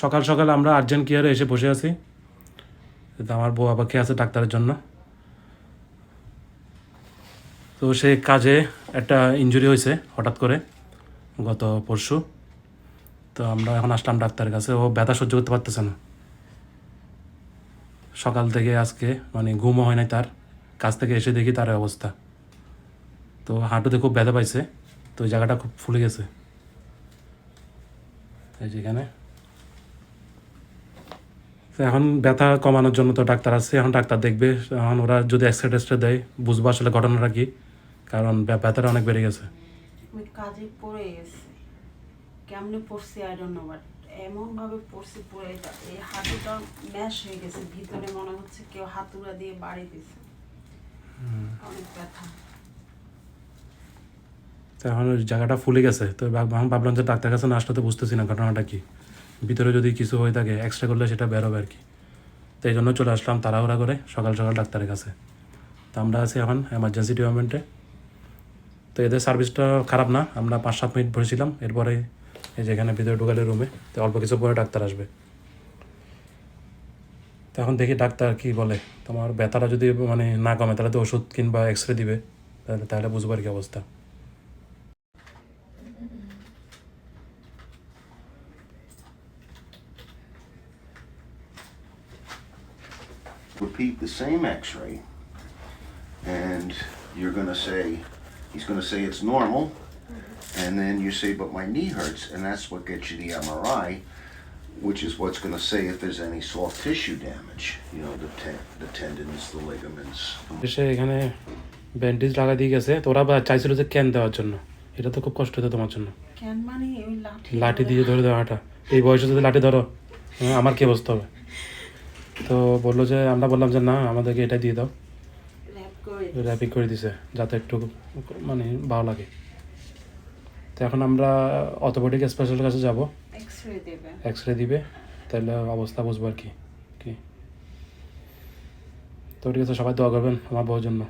সকাল সকাল আমরা আর্জেন্ট কেয়ারে এসে বসে আছি। আমার বউ আবার খেয়ে আছে ডাক্তারের জন্য। তো সে কাজে একটা ইনজুরি হয়েছে হঠাৎ করে গত পরশু। তো আমরা এখন আসলাম ডাক্তারের কাছে। ও ব্যথা সহ্য করতে পারতেছে না। সকাল থেকে আজকে মানে ঘুমও হয় নাই তার। কাছ থেকে এসে দেখি তার অবস্থা। তো হাঁটুতে খুব ব্যথা পাইছে। তো ওই জায়গাটা খুব ফুলে গেছে। এই যেখানে এখন ব্যথা কমানোর জন্য তো ডাক্তার আছে এখন ডাক্তার দেখবে এখন ওরা যদি এক্সরে টেক্সরে দেয় বুঝব আসলে ঘটনাটা কি কারণ ব্য- ব্যথাটা অনেক বেড়ে গেছে। কাজে পড়ে গেছি। কেমনে পড়ছি আই ডোন্ট নো বাট এমন ভাবে পড়ছি পড়ে এই হাঁটুটা ম্যাশ হয়ে গেছে ভিতরে মনে হচ্ছে কেউ হাতুড়া দিয়ে বাড়ি দিছে। অনেক ব্যথা। তো এখন ওই জায়গাটা ফুলে গেছে তো ভাব- ভাবলাম যে ডাক্তার কাছে না আসলে তো বুঝতেছি না ঘটনাটা কি। ভিতরে যদি কিছু হয়ে থাকে এক্সরে করলে সেটা বেরোবে আর কি। তো এই জন্য চলে আসলাম তাড়াহুড়া করে, সকাল সকাল ডাক্তারের কাছে। তো আমরা আছি এখন এমার্জেন্সি ডিপার্টমেন্টে তো এদের সার্ভিসটা খারাপ না, আমরা পাঁচ সাত মিনিট বসেছিলাম, এরপরে এই যে এখানে ভিতরে ঢুকালে রুমে তো অল্প কিছু পরে ডাক্তার আসবে। তো এখন দেখি ডাক্তার কি বলে, তোমার ব্যথাটা যদি মানে না কমে, তাহলে তো ওষুধ কিংবা এক্সরে দিবে, তাহলে তাহলে বুঝব আর কি অবস্থা। repeat the same x-ray and you're gonna say he's gonna say it's normal and then you say but my knee hurts and that's what gets you the mri which is what's gonna say if there's any soft tissue damage you know the, ten- the tendons the ligaments এসে এখানে bandage লাগা দিয়ে গেছে তো ওরা বা- চাইছিল যে ক্যান দেওয়ার জন্য এটা তো খুব কষ্ট হতো তোমার জন্য কেন মানে ওই লাঠি লাঠি দিয়ে ধরে দেওয়াটা এই বয়সে যদি লাঠি ধরো হ্যাঁ, আমার কি অবস্থা হবে তো বলল যে আমরা বললাম যে না আমাদেরকে এটা দিয়ে দাও। র্যাপ করে দিছে যাতে একটু মানে ভালো লাগে। তো এখন আমরা অটোমেটিক স্পেশালের কাছে যাব। এক্স রে দেবে। এক্স রে দিবে তাহলে অবস্থা বুঝব আর কি। কি? তো ঠিক আছে সবাই দোয়া করবেন আমার বউর জন্য।